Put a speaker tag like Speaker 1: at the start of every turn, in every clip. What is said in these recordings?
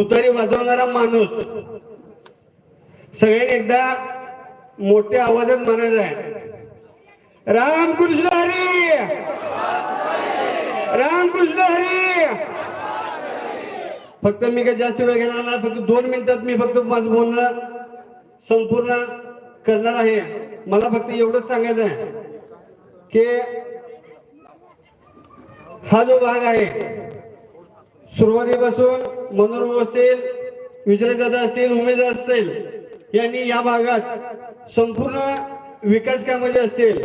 Speaker 1: तुतारी वाजवणारा माणूस. सगळ्यांनी एकदा मोठ्या आवाजात म्हणायचं आहे. रामकृष्ण हरी! रामकृष्ण हरी! फक्त मी काही जास्त वेळ घेणार नाही फक्त दोन मिनिटात मी फक्त माझं बोलणं संपूर्ण करणार आहे. मला फक्त एवढंच सांगायचं आहे की हा जो भाग आहे सुरुवातीपासून मनोरम असतील विजयदादा असतील उमेद असतील यांनी या भागात संपूर्ण विकास कामे जे असतील.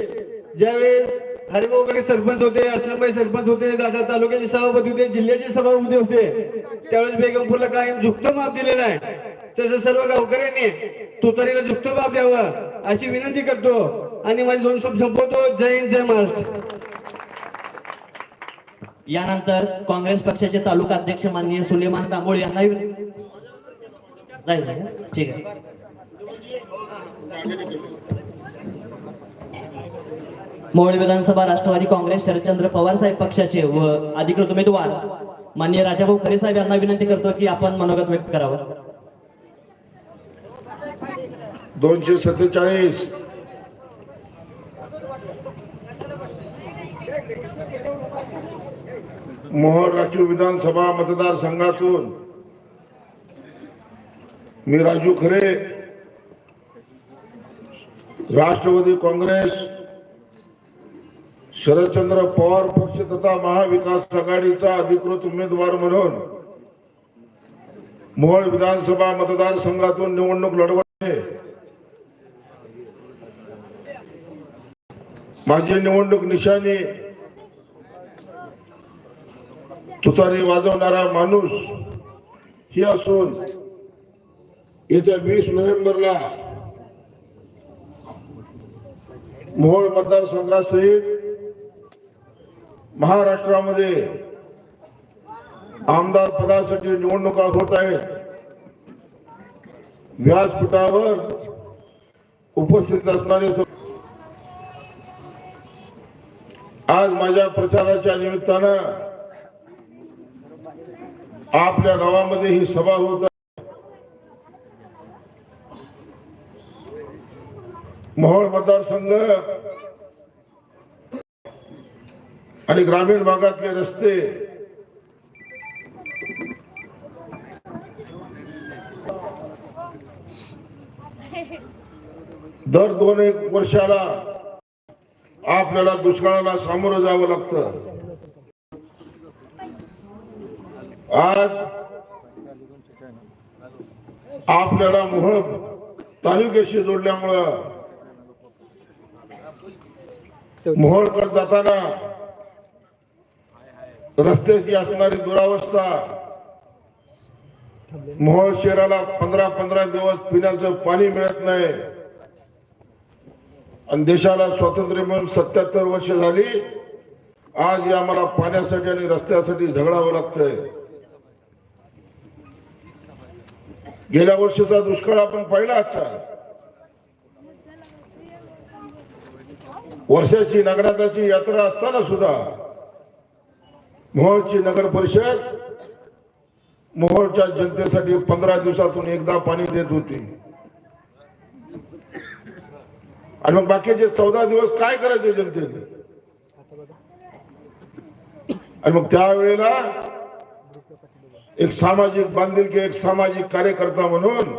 Speaker 1: ज्यावेळेस हरिभाऊकडे सरपंच होते असलमबाई सरपंच होते दादा तालुक्याचे सभापती होते जिल्ह्याचे सभापती होते त्यावेळेस बेगमपूरला कायम झुकतं माप दिलेलं आहे. तसं सर्व गावकऱ्यांनी तुतारीला झुकतं माप द्यावं अशी विनंती करतो आणि माझे दोन शब्द संपवतो. जय हिंद जय महाराष्ट्र.
Speaker 2: यानंतर काँग्रेस पक्षाचे तालुका अध्यक्ष माननीय सुलेमान तांबोळ यांना जाईल. ठीक आहे. मोहोळ विधानसभा राष्ट्रवादी काँग्रेस शरदचंद्र पवार साहेब पक्षाचे व अधिकृत उमेदवार माननीय राजाभाऊ खरे साहेब यांना विनंती करतो की आपण मनोगत व्यक्त करावं.
Speaker 3: दोनशे सत्तेचाळीस. मोहर राजू विधानसभा मतदारसंघातून मी राजू खरे. राष्ट्रवादी काँग्रेस. शरदचंद्र पवार पक्ष तथा महाविकास आघाडीचा अधिकृत उमेदवार म्हणून मोहोळ विधानसभा मतदारसंघातून निवडणूक लढवत आहे माझी निवडणूक निशाणी तुतारी वाजवणारा माणूस ही असून येत्या वीस नोव्हेंबरला मोहोळ मतदारसंघासहित महाराष्ट्रामध्ये आमदार पदासाठी निवडणुका होत आहेत. व्यासपीठावर उपस्थित असणारे आज माझ्या प्रचाराच्या निमित्तानं आपल्या गावामध्ये ही सभा होत मोहोळ मतदारसंघ आणि ग्रामीण भागातले रस्ते दर दोन एक वर्षाला आपल्याला दुष्काळाला सामोरं जावं लागतं. आज आपल्याला मोहळ तालुक्याशी जोडल्यामुळं मोहोळकडे जाताना रस्त्याची असणारी दुरावस्था मोहोळ शहराला पंधरा पंधरा दिवस पिण्याचं पाणी मिळत नाही. आणि देशाला स्वातंत्र्य मिळून सत्याहत्तर वर्ष झाली. आज या आम्हाला पाण्यासाठी आणि रस्त्यासाठी झगडावं लागतंय. गेल्या वर्षीचा दुष्काळ आपण पाहिला आता वर्षाची नगराताची यात्रा असताना सुद्धा मोहोळची नगर परिषद मोहोळच्या जनतेसाठी पंधरा दिवसातून एकदा पाणी देत होती. आणि मग बाकीचे चौदा दिवस काय करायचे जनतेने? आणि मग त्यावेळेला एक सामाजिक बांधिलकी एक सामाजिक कार्यकर्ता म्हणून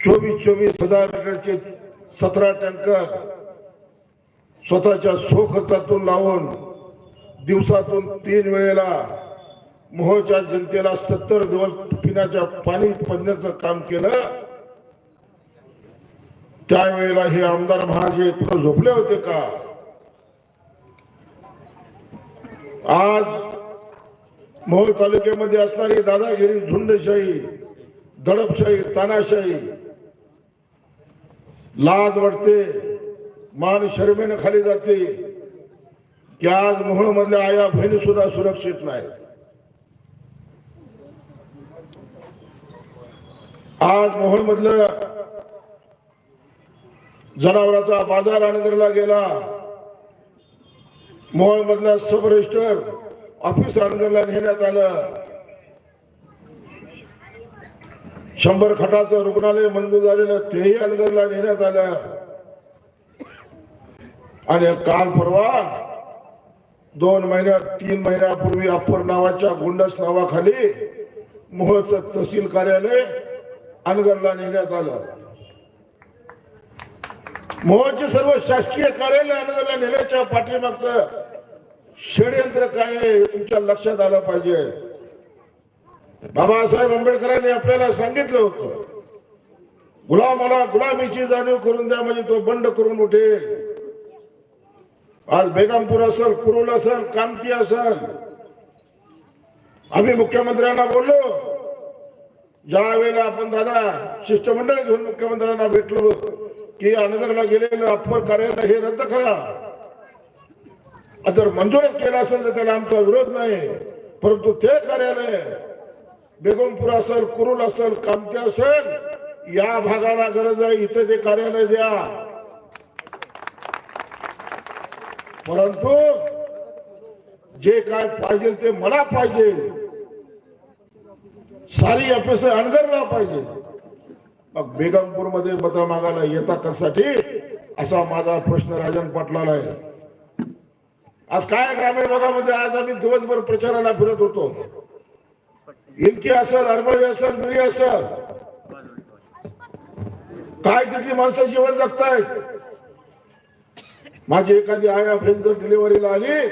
Speaker 3: चोवीस चोवीस हजार लिटरचे सतरा टँकर स्वतःच्या सोखर्चातून लावून दिवसातून तीन वेळेला मोहोळच्या जनतेला सत्तर दिवस पिण्याच्या पाणी पडण्याचं काम केलं. त्यावेळेला हे आमदार महाराज कुठं झोपले होते का? आज मोहोळ तालुक्यामध्ये असणारी दादागिरी झुंडशाही दडपशाही तानाशाही. लाज वाटते मान शर्मेनं खाली जाते. की आज मोहोळ मधल्या आया बहिणी सुद्धा सुरक्षित नाहीत. आज मोहोळ मधलं जनावरांचा बाजार आणला गेला. मोहोळ मधल्या सब ऑफिस आणला नेण्यात आलं. शंभर खटाचं रुग्णालय मंजूर झालेलं तेही अलगरला नेण्यात आलं. आणि काल परवा दोन महिन्यात तीन महिन्यापूर्वी अप्पर नावाच्या गुंडस नावाखाली मोहचं तहसील कार्यालय अनगरला नेण्यात आलं. मोहचे सर्व शासकीय कार्यालय अनगरला नेण्याच्या पाठीमागचं षडयंत्र काय आहे हे तुमच्या लक्षात आलं पाहिजे. बाबासाहेब आंबेडकरांनी आपल्याला सांगितलं होतं गुलामाला गुलामीची जाणीव करून द्या म्हणजे तो बंड करून उठेल. आज बेगमपूर असेल कुरुल असेल कामती असेल. आम्ही मुख्यमंत्र्यांना बोललो ज्या वेळेला आपण दादा शिष्टमंडळ घेऊन मुख्यमंत्र्यांना भेटलो की अनगरला गेलेलं अप्पर कार्यालय हे रद्द करा. जर मंजूरच केलं असेल तर त्याला आमचा विरोध नाही. परंतु ते कार्यालय बेगमपूर असेल कुरुल असेल कामते असेल या भागाला गरज आहे. इथे ते कार्यालय द्या. परंतु जे काय पाहिजे ते मला पाहिजे. सारी अपेक्षा अणगरला पाहिजे. मग बेगमपूरमध्ये मता मागायला येता कशासाठी? असा माझा प्रश्न राजन पाटलाला आहे. आज काय ग्रामीण भागामध्ये आज आम्ही दिवसभर प्रचाराला फिरत होतो. इनकी असेल अरबळी असेल मिरी असेल काय तिथली माणसं जीवन जगतायत? माझी एखादी आया बहीण जर डिलिव्हरीला आली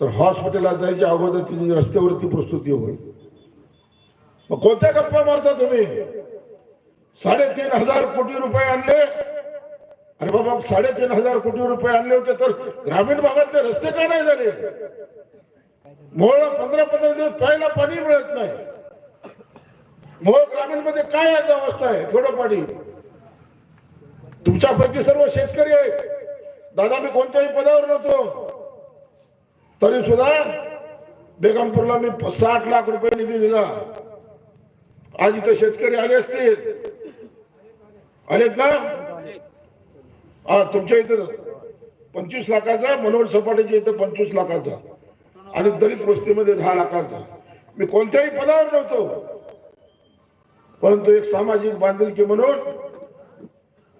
Speaker 3: तर हॉस्पिटलला जायच्या अगोदर तिची रस्त्यावरती प्रस्तुती होईल. मग कोणत्या गप्पा मारता तुम्ही? साडेतीन हजार कोटी रुपये आणले अरे बाबा साडेतीन हजार कोटी रुपये आणले होते तर ग्रामीण भागातले रस्ते का नाही झाले? मोहळा पंधरा पंधरा दिवस प्यायला पाणी मिळत नाही. मोहोळ ग्रामीणमध्ये काय आज अवस्था आहे? थोडं पाणी. तुमच्यापैकी सर्व शेतकरी आहेत. दादा मी कोणत्याही पदावर नव्हतो. तरी सुद्धा बेगमपूरला मी साठ लाख रुपये निधी दिला. आज इथं शेतकरी आले असतील. आलेत ना? हा तुमच्या इथं पंचवीस लाखाचा मनोहर सपाटेच्या इथं पंचवीस लाखाचा. आणि दलित वस्तीमध्ये दहा लाखाचा. मी कोणत्याही पदावर नव्हतो. परंतु एक सामाजिक बांधिलकी म्हणून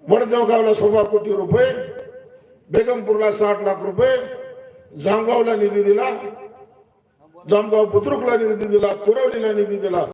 Speaker 3: वडगावला सव्वा कोटी रुपये बेगमपूरला साठ लाख रुपये जामगावला निधी दिला जामगाव बुद्रुकला निधी दिला कुरवलीला निधी दिला.